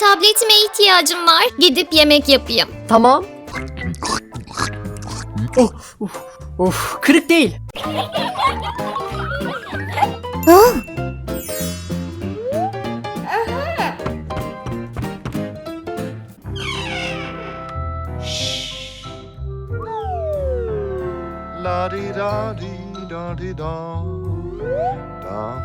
tabletime ihtiyacım var. Gidip yemek yapayım. Tamam. Oh, uf, uf, kırık değil. La di da di da di da. Da.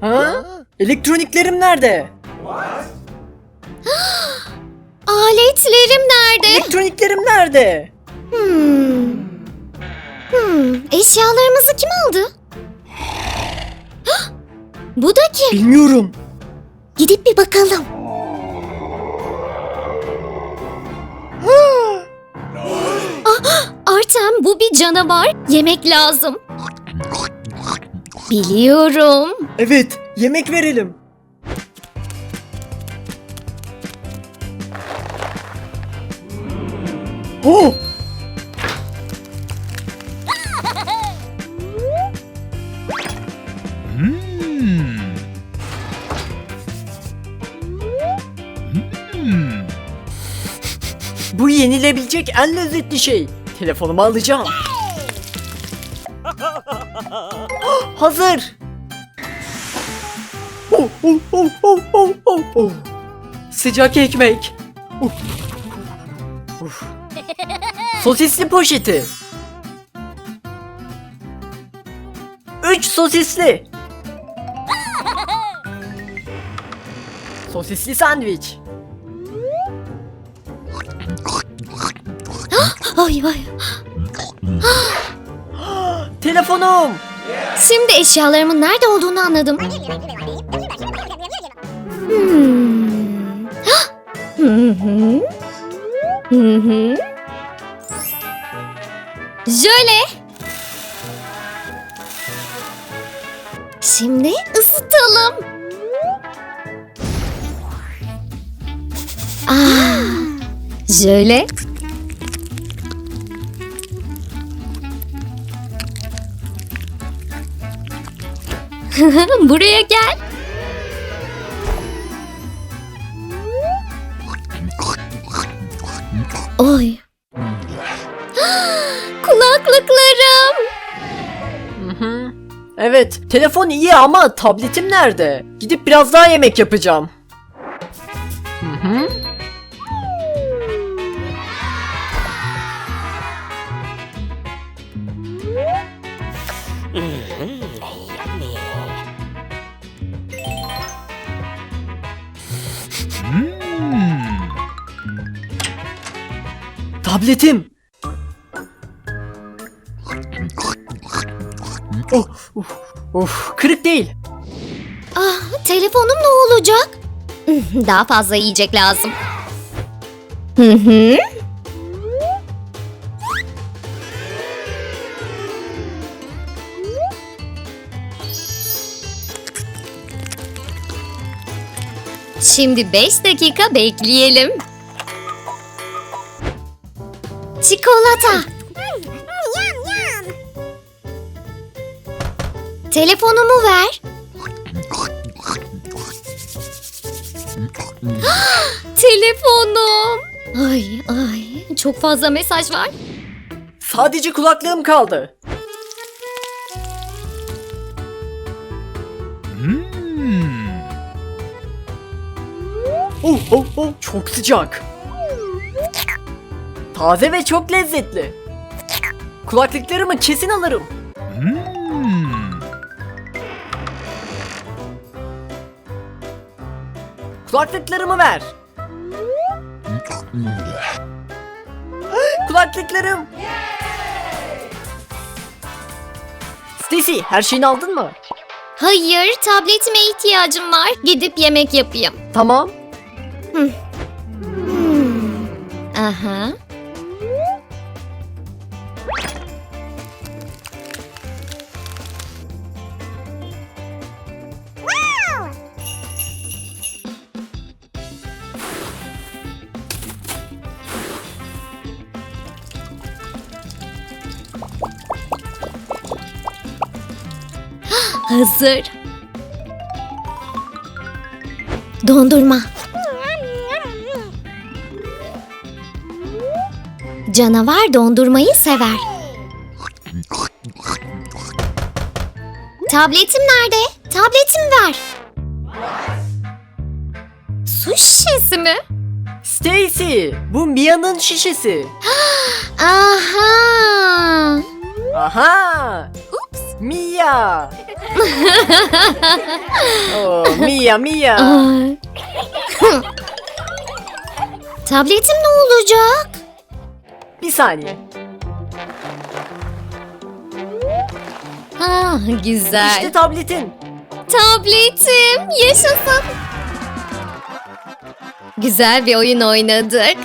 Ha? Elektroniklerim nerede? Aletlerim nerede? Elektroniklerim nerede? Hmm. Hmm. Eşyalarımızı kim aldı? Hah! Bu da kim? Bilmiyorum. Gidip bir bakalım. Ah, Artem bu bir canavar. Yemek lazım. Biliyorum. Evet, yemek verelim. Oh! Bu yenilebilecek en lezzetli şey. Telefonumu alacağım. Hazır. Oh, oh, oh, oh, oh, oh, oh. Sıcak ekmek. Uf. Uf. Sosisli poşeti. Üç sosisli. Sosisli sandviç. Ay ay. Telefonum. Şimdi eşyalarımın nerede olduğunu anladım. Hmm. Jöle. Şimdi ısıtalım. Ah, jöle. Buraya gel. Oy. Kulaklıklarım. Evet, telefon iyi ama tabletim nerede? Gidip biraz daha yemek yapacağım. Hı hı. Tabletim. Oh, uf, uf, kırık değil. Ah, telefonum ne olacak? Daha fazla yiyecek lazım. Hı hı. Şimdi 5 dakika bekleyelim. Çikolata. Telefonumu ver. Telefonum. Ay ay çok fazla mesaj var. Sadece kulaklığım kaldı. Oh, oh, oh, çok sıcak. Taze ve çok lezzetli. Kulaklıklarımı kesin alırım. Kulaklıklarımı ver. Kulaklıklarım. Stacy, her şeyini aldın mı? Hayır, tabletime ihtiyacım var. Gidip yemek yapayım. Tamam. Aha. Hazır. Dondurma. Canavar dondurmayı sever. Tabletim nerede? Tabletimi ver. Su şişesi mi? Stacy, bu Mia'nın şişesi. Aha. Aha! Mia! Oh, Mia, Mia. Ay. Tabletim ne olacak? Bir saniye. Ha, güzel. İşte tabletin. Tabletim yaşasın. Güzel bir oyun oynadık.